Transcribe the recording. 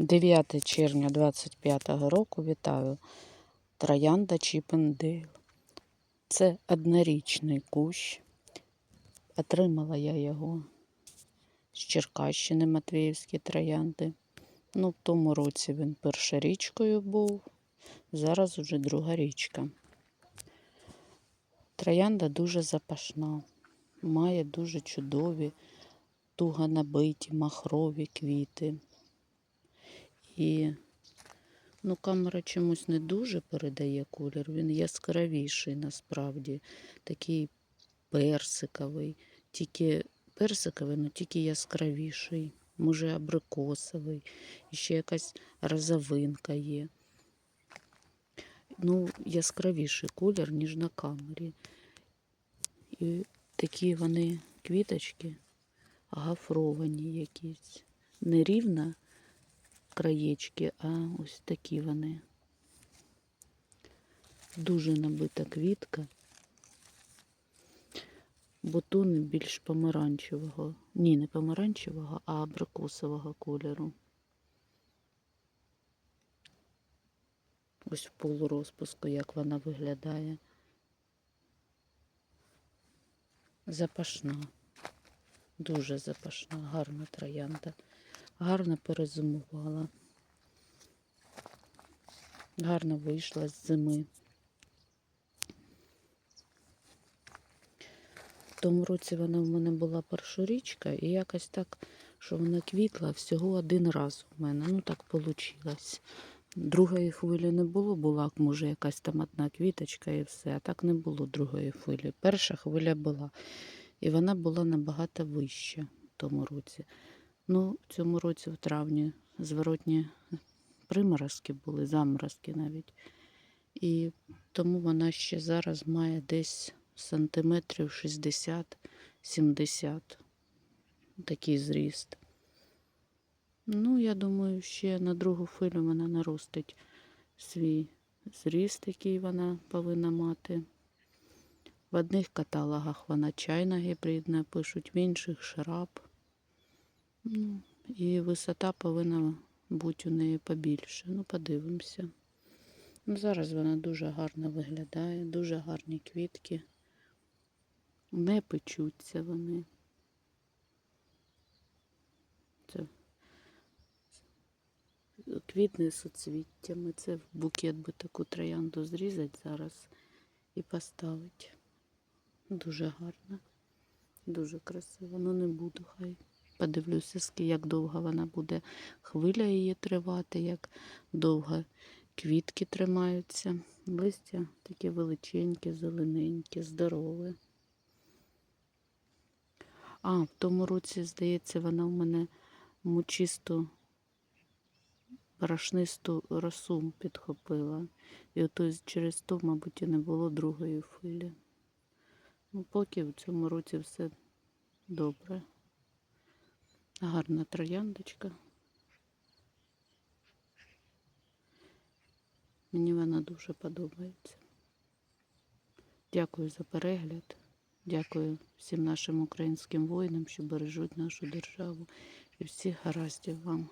9 червня 25 року вітаю Троянда Чіпендейл. Це однорічний кущ. Отримала я його з Черкащини Матвіївські троянди. Ну, в тому році він першорічкою був, зараз вже друга річка. Троянда дуже запашна, має дуже чудові, туго набиті махрові квіти. І ну, камера чомусь не дуже передає колір. Він яскравіший насправді, такий персиковий, тільки персиковий, але тільки яскравіший. Може, абрикосовий, і ще якась розовинка є. Ну, яскравіший колір, ніж на камері. І такі вони квіточки гафровані якісь. Не рівна краєчки, а ось такі вони. Дуже набита квітка. Бутони більш помаранчевого. Ні, не помаранчевого, а абрикосового кольору. Ось в полурозпуску, як вона виглядає. Запашна. Дуже запашна, гарна троянда. Гарно перезимувала. Гарно вийшла з зими. В тому році вона в мене була першорічка, і якось так, що вона квітла всього один раз у мене. Ну так вийшло. Другої хвилі не було, була, може, якась там одна квіточка і все. А так не було другої хвилі. Перша хвиля була. І вона була набагато вища в тому році. Ну, в цьому році, в травні, зворотні приморозки були, заморозки навіть. І тому вона ще зараз має десь сантиметрів 60-70 такий зріст. Ну, я думаю, ще на другу хвилю вона наростить свій зріст, який вона повинна мати. В одних каталогах вона чайна гібридна, пишуть, в інших шраб. Ну, і висота повинна бути у неї побільше. Ну, подивимося. Ну, Зараз вона дуже гарно виглядає, дуже гарні квітки. Не печуться вони. Це квітне суцвіттями. Це в букет би таку троянду зрізати зараз і поставити. Дуже гарно, дуже красиво. Ну не буду, хай подивлюся, як довго вона буде хвиля її тривати, як довго квітки тримаються. Листя таке величеньке, зелененьке, здорове. А, в тому році, здається, вона в мене мучисту порошнисту росу підхопила. І ото через то, мабуть, і не було другої хвилі. Ну, поки в цьому році все добре. Гарна трояндочка. Мені вона дуже подобається. Дякую за перегляд. Дякую всім нашим українським воїнам, що бережуть нашу державу. І всіх гараздів вам.